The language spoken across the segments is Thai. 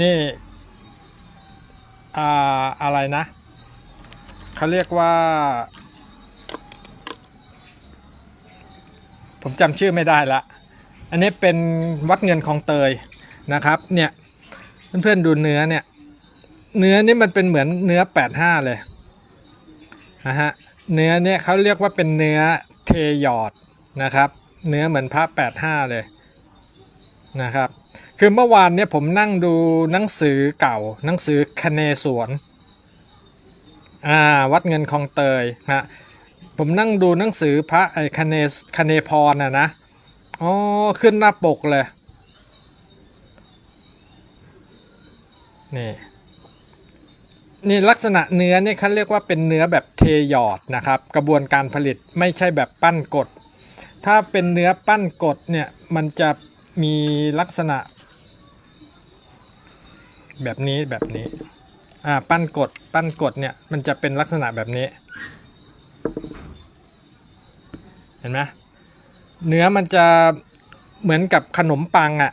นี่อ่าอะไรนะเขาเรียกว่า ผมจำชื่อไม่ได้ละ อันนี้เป็นวัดเงินของเตยนะครับเนี่ยเพื่อนๆดูเนื้อเนี่ย เนื้อนี่มันเป็นเหมือนเนื้อ 85 เลยนะฮะเนื้อเนี่ยเขาเรียกว่าเป็นเนื้อเทยอดนะครับ เนื้อเหมือนพระ85 เลยนะครับ คือเมื่อวานเนี่ยผมนั่งดูหนังสือเก่า หนังสือคเนสวนอ่าวัดเงินคลองเตยนะผมนั่งดูหนังสือพระไอ้คเนคเนพรนะนะอ๋อขึ้นหน้าปกเลยนี่นี่ลักษณะเนื้อเนี่ยเขาเรียกว่าเป็นเนื้อแบบเทหยอดนะครับ กระบวนการผลิตไม่ใช่แบบปั้นกด ถ้าเป็นเนื้อปั้นกดเนี่ยมันจะมีลักษณะ แบบนี้แบบนี้อ่าปั้นกดปั้นกดเนี่ยมันจะเป็นลักษณะแบบนี้ เห็นไหมเนื้อมันจะเหมือนกับขนมปังอะ่ะ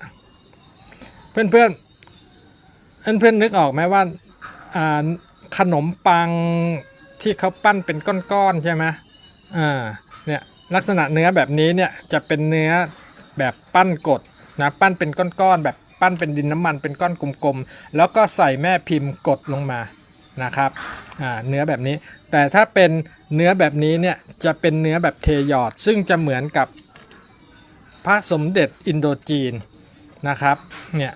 เพื่อนเพื่อนเพื่อนเพื่อนๆนึกออกไหมว่าอ่าขนมปังที่เขาปั้นเป็นก้อนๆใช่ไหมอ่าเนี่ยลักษณะเนื้อแบบนี้เนี่ยจะเป็นเนื้อแบบปั้นกดนะปั้นเป็นก้อนๆแบบ ปั้นเป็นดินน้ำมันเป็นก้อนกลมๆ แล้วก็ใส่แม่พิมพ์กดลงมานะครับเนื้อแบบนี้ แต่ถ้าเป็นเนื้อแบบนี้เนี่ยจะเป็นเนื้อแบบเทยอด ซึ่งจะเหมือนกับพระสมเด็จอินโดจีนนะครับเนี่ย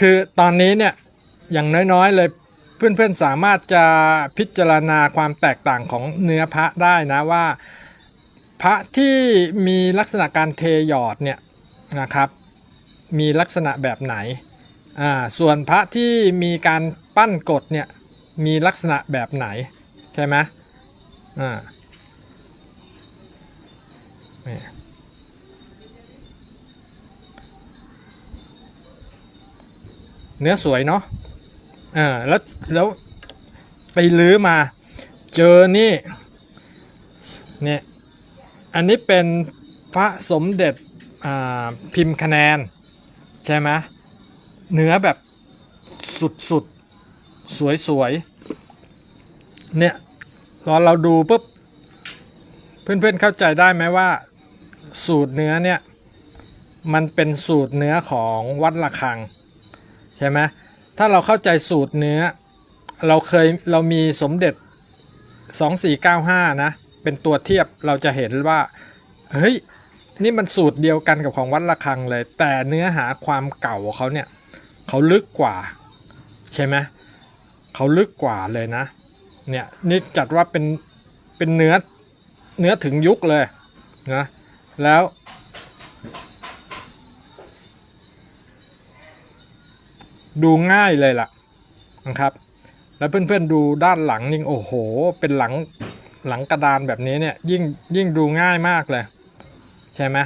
คือตอนนี้เนี่ยอย่างน้อยๆเลยเพื่อนๆสามารถจะพิจารณาความแตกต่างของเนื้อพระได้นะว่า พระที่มีลักษณะการเทหยอดเนี่ยนะครับ มีลักษณะแบบไหนอ่าส่วนพระที่มีการปั้นกดเนี่ยมีลักษณะแบบไหนใช่ไหมอ่าเนื้อสวยเนาะอ่าแล้วแล้วไปลื้อมาเจอนี่เนี่ย อันนี้เป็นพระสมเด็จพิมพ์คะแนน ใช่ไหมเนื้อแบบสุดๆสวยๆเนี่ยพอเราดูปุ๊บ เพื่อนๆเข้าใจได้ไหมว่า สูตรเนื้อเนี่ย มันเป็นสูตรเนื้อของวัดระฆัง ใช่ไหมถ้าเราเข้าใจสูตรเนื้อ เราเคยเรามีสมเด็จ 2495 นะ เป็นตัวเทียบเราจะเห็นว่า เฮ้ย นี่มันสูตรเดียวกันกับของวัดระฆังเลย แต่เนื้อหาความเก่าเขาเนี่ยเขาลึกกว่า ใช่ไหมเขาลึกกว่าเลยนะ เนี่ยนี่จัดว่าเป็นเป็นเนื้อเนื้อถึงยุคเลยนะแล้ว ดูง่ายเลยล่ะนะครับ แล้วเพื่อนๆดูด้านหลังยิ่งโอ้โห เป็นหลัง หลังกระดานแบบนี้เนี่ยยิ่งยิ่งดูง่ายมากเลย ใช่ไหม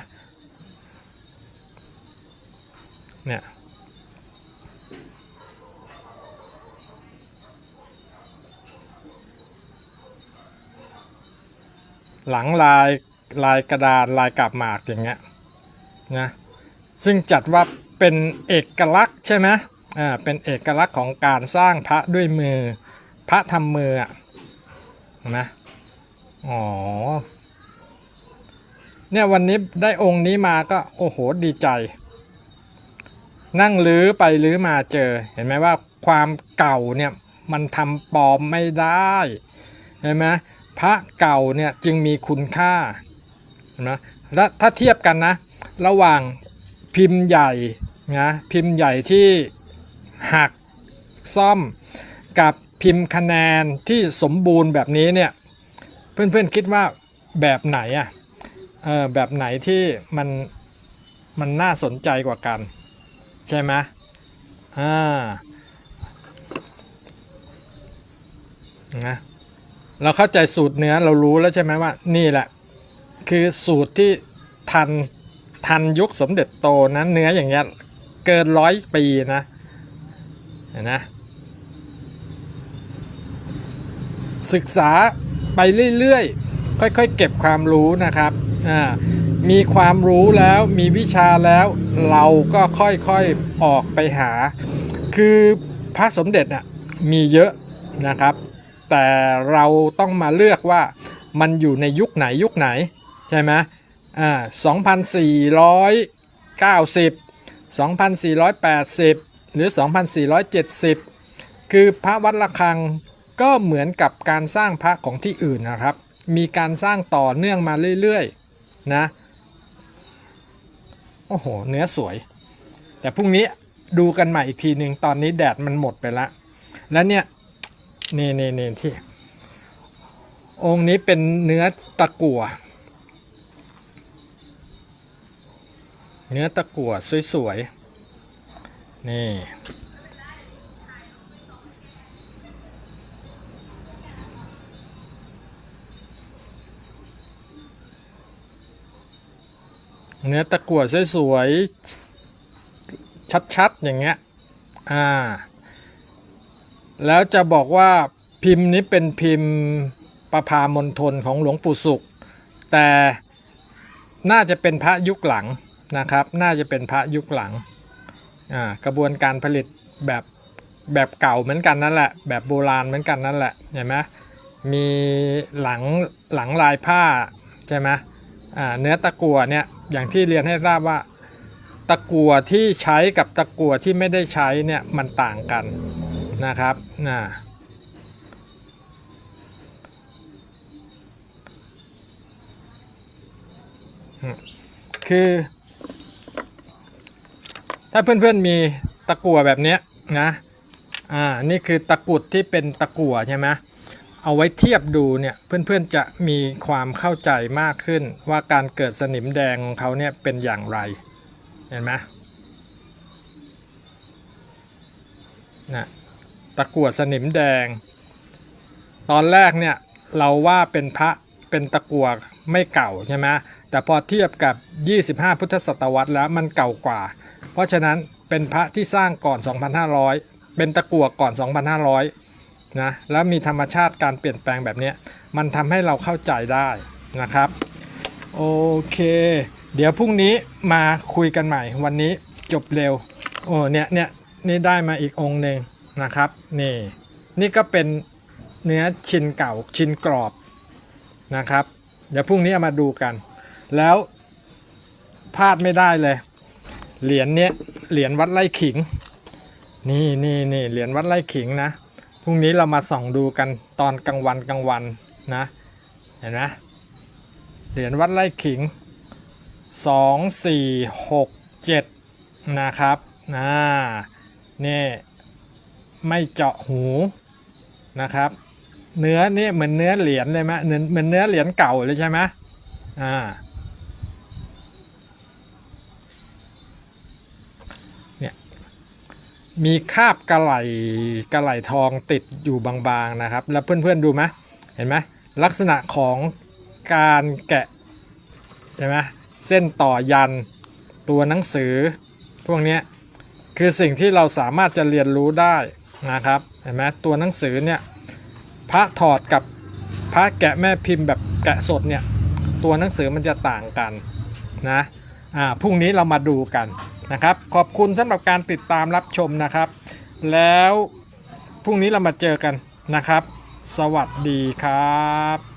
เนี่ยหลังลายลายกระดานลายกาบหมากอย่างเงี้ยนะซึ่งจัดว่าเป็นเอกลักษณ์ใช่ไหมอ่าเป็นเอกลักษณ์ของการสร้างพระด้วยมือพระทำมืออะนไหม อ๋อ เนี่ยวันนี้ได้องค์นี้มาก็โอ้โหดีใจ นั่งลื้อไปลื้อมาเจอ เห็นไหมว่าความเก่าเนี่ยมันทำปลอมไม่ได้ เห็นไหมพระเก่าเนี่ยจึงมีคุณค่า เห็นไหมและถ้าเทียบกันนะ ระหว่างพิมพ์ใหญ่นะพิมพ์ใหญ่ที่หักซ่อมกับพิมพ์คะแนนที่สมบูรณ์แบบนี้เนี่ย เพื่อนๆคิดว่าแบบไหนอะเออแบบไหนที่มันมันน่าสนใจกว่ากัน ใช่ไหมอ่านะเราเข้าใจสูตรเนื้อเรารู้แล้วใช่ไหมว่านี่แหละ คือสูตรที่ทันทันยุคสมเด็จโตนะเนื้ออย่างเงี้ยเกินร้อยปีนะเห็นนะศึกษา ไปเรื่อยๆ ค่อยๆ เก็บความรู้นะครับอ่ามีความรู้แล้วมีวิชาแล้วเราก็ค่อยๆออกไปหา คือพระสมเด็จน่ะมีเยอะนะครับ แต่เราต้องมาเลือกว่ามันอยู่ในยุคไหนยุคไหน ใช่ไหมอ่า2,490 2,480 หรือ 2,470 คือพระวัดระฆัง ก็เหมือนกับการสร้างพระของที่อื่นนะครับ มีการสร้างต่อเนื่องมาเรื่อยๆนะโอ้โห เนื้อสวย แต่พรุ่งนี้ดูกันใหม่อีกทีหนึ่งตอนนี้แดดมันหมดไปล้วแล้วเนี่ยนี่นี่นี่ที่ องค์นี้เป็นเนื้อตะกั่วเนื้อตะกั่วสวยๆ นี่ เนื้อตะกั่วสวยๆชัดๆอย่างเงี้ยอ่าแล้วจะบอกว่าพิมพ์นี้เป็นพิมพ์ประพามณฑลของหลวงปู่สุข แต่น่าจะเป็นพระยุคหลังนะครับ น่าจะเป็นพระยุคหลังอ่ากระบวนการผลิตแบบแบบเก่าเหมือนกันนั่นแหละ แบบโบราณเหมือนกันนั่นแหละเห็นไหมมีหลังหลังลายผ้าใช่ไหมอ่าเนื้อตะกั่วเนี่ย อย่างที่เรียนให้ทราบว่า ตะกั่วที่ใช้กับตะกั่วที่ไม่ได้ใช้เนี่ยมันต่างกันนะครับนะคือ ถ้าเพื่อนๆมีตะกั่วแบบนี้นะอ่านี่คือตะกุดที่เป็นตะกั่วใช่ไหม เอาไว้เทียบดูเนี่ยเพื่อนๆจะมีความเข้าใจมากขึ้นว่าการเกิดสนิมแดงของเขาเนี่ยเป็นอย่างไร เห็นไหมนะตะกั่วสนิมแดง ตอนแรกเนี่ยเราว่าเป็นพระเป็นตะกั่วไม่เก่าใช่ไหมแต่พอเทียบกับ 25 พุทธศตวรรษแล้วมันเก่ากว่า เพราะฉะนั้นเป็นพระที่สร้างก่อน 2,500 เป็นตะกั่วก่อน 2,500 นะแล้วมีธรรมชาติการเปลี่ยนแปลงแบบนี้มันทำให้เราเข้าใจได้นะครับโอเค เดี๋ยวพรุ่งนี้มาคุยกันใหม่วันนี้จบเร็วโอ้เนี่ยเนี่ยนี่ได้มาอีกองหนึ่งนะครับนี่นี่ก็เป็นเนื้อชิ้นเก่าชิ้นกรอบนะครับ เดี๋ยวพรุ่งนี้เอามาดูกัน แล้วพลาดไม่ได้เลย เหรียญเนี้ยเหรียญวัดไร่ขิง นี่นี่นี่เหรียญวัดไร่ขิงนะ รุ่งนี้เรามาส่องดูกันตอนกลางวันกลางวันนะเห็นไหมเหรียญวัดไร่ขิง 2 4 6 7 นะครับอ่านี่ไม่เจาะหูนะครับ เนื้อนี่เหมือนเนื้อเหรียญเลยไหมเหมือนเหมือนเนื้อเหรียญเก่าเลยใช่ไหมอ่าเนี่ย มีคาบกระไหลกระไหลทองติดอยู่บางๆนะครับ แล้วเพื่อนๆดูไหมเห็นไหมลักษณะของการแกะใช่ไหมเส้นต่อยันตัวหนังสือ พวกนี้คือสิ่งที่เราสามารถจะเรียนรู้ได้นะครับเห็นไหมตัวหนังสือเนี่ยพระถอดกับพระแกะแม่พิมพ์แบบแกะสดเนี่ยตัวหนังสือมันจะต่างกันนะอ่าพรุ่งนี้เรามาดูกัน นะครับ ขอบคุณสำหรับการติดตามรับชมนะครับ แล้วพรุ่งนี้เรามาเจอกันนะครับ สวัสดีครับ